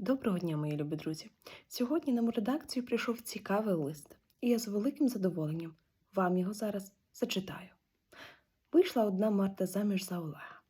Доброго дня, мої любі друзі! Сьогодні нам у редакцію прийшов цікавий лист, і я з великим задоволенням вам його зараз зачитаю. Вийшла одна Марта заміж за Олега.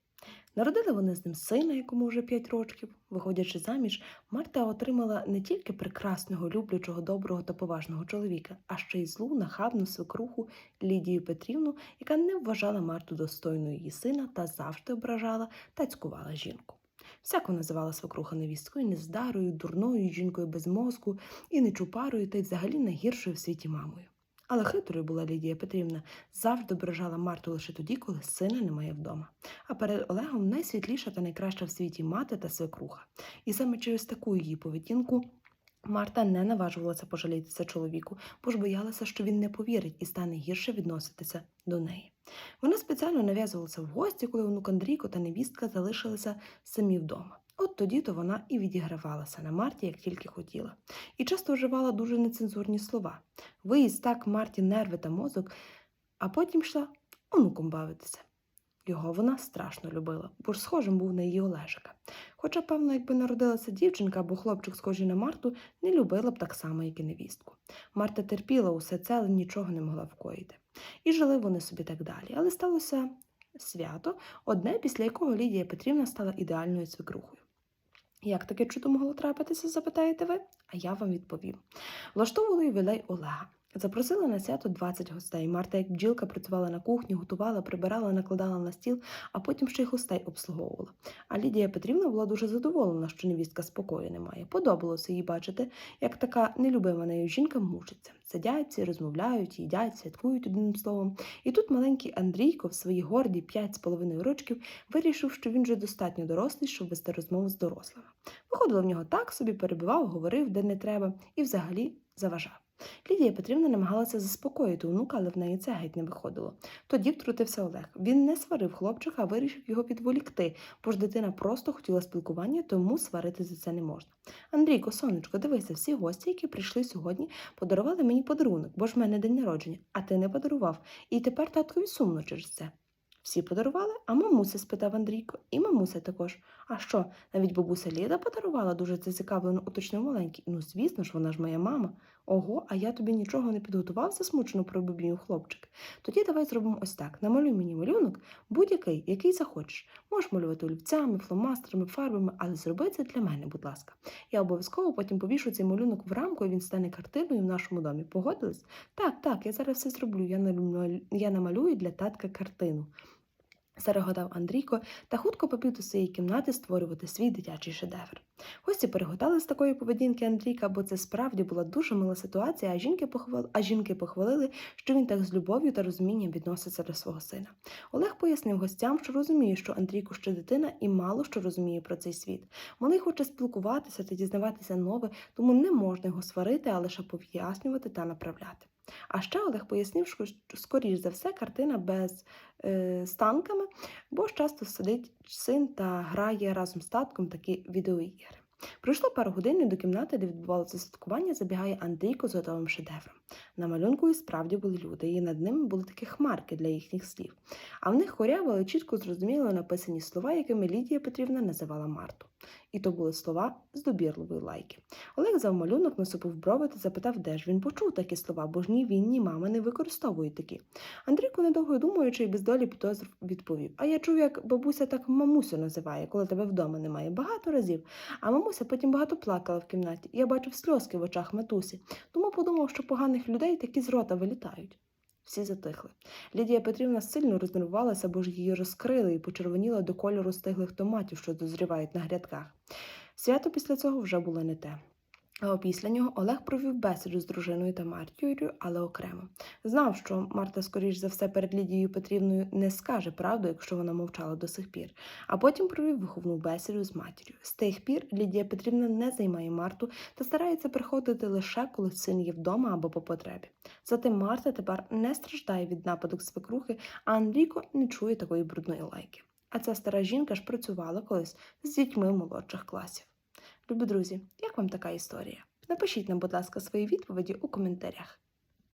Народили вони з ним сина, якому вже 5 років. Виходячи заміж, Марта отримала не тільки прекрасного, люблячого, доброго та поважного чоловіка, а ще й злу, нахабну свекруху Лідію Петрівну, яка не вважала Марту достойною її сина та завжди ображала та цькувала жінку. Всяко називала свекруха невісткою нездарою, дурною жінкою без мозку і нечупарою, та й взагалі найгіршою в світі мамою. Але хитрою була Лідія Петрівна, завжди ображала Марту лише тоді, коли сина немає вдома. А перед Олегом найсвітліша та найкраща в світі мати та свекруха. І саме через таку її поведінку Марта не наважувалася пожалітися чоловіку, бо ж боялася, що він не повірить і стане гірше відноситися до неї. Вона спеціально нав'язувалася в гості, коли онук Андрійко та невістка залишилися самі вдома. От тоді то вона і відігравалася на Марті, як тільки хотіла, і часто вживала дуже нецензурні слова. Виїзд так Марті нерви та мозок, а потім йшла онуком бавитися. Його вона страшно любила, бо ж схожим був на її Олежика. Хоча, певно, якби народилася дівчинка або хлопчик, схожий на Марту, не любила б так само, як і невістку. Марта терпіла усе це, але нічого не могла вкоїти. І жили вони собі так далі. Але сталося свято, одне, після якого Лідія Петрівна стала ідеальною свекрухою. Як таке чудо могло трапитися, запитаєте ви? А я вам відповім. Влаштовували ювілей Олега. Запросили на свято 20 гостей. Марта, як бджілка, працювала на кухні, готувала, прибирала, накладала на стіл, а потім ще й гостей обслуговувала. А Лідія Петрівна була дуже задоволена, що невістка спокою немає. Подобалося їй бачити, як така нелюбима нею жінка мучиться. Сидять, розмовляють, їдять, святкують одним словом. І тут маленький Андрійко в свої горді п'ять з половиною рочків вирішив, що він вже достатньо дорослий, щоб вести розмову з дорослими. Виходило в нього так, собі перебивав, говорив, де не треба, і взагалі заважав. Лідія Петрівна намагалася заспокоїти онука, але в неї це геть не виходило. Тоді втрутився Олег. Він не сварив хлопчика, а вирішив його підволікти, бо ж дитина просто хотіла спілкування, тому сварити за це не можна. Андрійко, сонечко, дивися, всі гості, які прийшли сьогодні, подарували мені подарунок, бо ж в мене день народження, а ти не подарував. І тепер таткові сумно через це. Всі подарували, а мамуся? спитав Андрійко, і мамуся також. А що, навіть бабуся Ліда подарувала, дуже зацікавлено уточнив маленький. Ну, звісно ж, вона ж моя мама. Ого, а я тобі нічого не підготував, засмучено пробубнів хлопчик. Тоді давай зробимо ось так: намалюй мені малюнок, будь-який, який захочеш. Можеш малювати олівцями, фломастерами, фарбами, але зроби це для мене, будь ласка. Я обов'язково потім повішу цей малюнок в рамку, і він стане картиною в нашому домі. Погодились? Так, так, я зараз все зроблю. Я намалюю, для татка картину. Зареготав Андрійко та хутко попів до своєї кімнати створювати свій дитячий шедевр. Гості переготали з такої поведінки Андрійка, бо це справді була дуже мила ситуація, а жінки, похвали, а жінки похвалили, що він так з любов'ю та розумінням відноситься до свого сина. Олег пояснив гостям, що розуміє, що Андрійко ще дитина і мало що розуміє про цей світ. Малий хоче спілкуватися та дізнаватися нове, тому не можна його сварити, а лише пояснювати та направляти. А ще Олег пояснив, що скоріш за все картина без е, станками, бо ж часто сидить син та грає разом з татком такі відеоігри. Пройшло пару годин і до кімнати, де відбувалося святкування, забігає Андрійко з готовим шедевром. На малюнку і справді були люди, і над ними були такі хмарки для їхніх слів. А в них хорявили чітко зрозуміло написані слова, якими Лідія Петрівна називала Марту. І то були слова з добірливої лайки. Олег взяв малюнок, насупив брови та запитав, де ж він почув такі слова, бо ж ні він, ні мама не використовують такі. Андрійко, недовго думаючи, і без долі підозр відповів: А я чув, як бабуся так мамусю називає, коли тебе вдома немає. Багато разів. А мамуся потім багато плакала в кімнаті. Я бачив сльозки в очах матусі, тому подумав, що поганих людей такі з рота вилітають. Всі затихли. Лідія Петрівна сильно рознервувалася, бо ж її розкрили і почервоніла до кольору стиглих томатів, що дозрівають на грядках. Свято після цього вже було не те. А після нього Олег провів бесіду з дружиною та Мартією, але окремо. Знав, що Марта, скоріш за все, перед Лідією Петрівною не скаже правду, якщо вона мовчала до сих пір. А потім провів виховну бесіду з матір'ю. З тих пір Лідія Петрівна не займає Марту та старається приходити лише, коли син є вдома або по потребі. Зате Марта тепер не страждає від нападок свекрухи, а Андрійко не чує такої брудної лайки. А ця стара жінка ж працювала колись з дітьми молодших класів. Любі друзі, як вам така історія? Напишіть нам, будь ласка, свої відповіді у коментарях.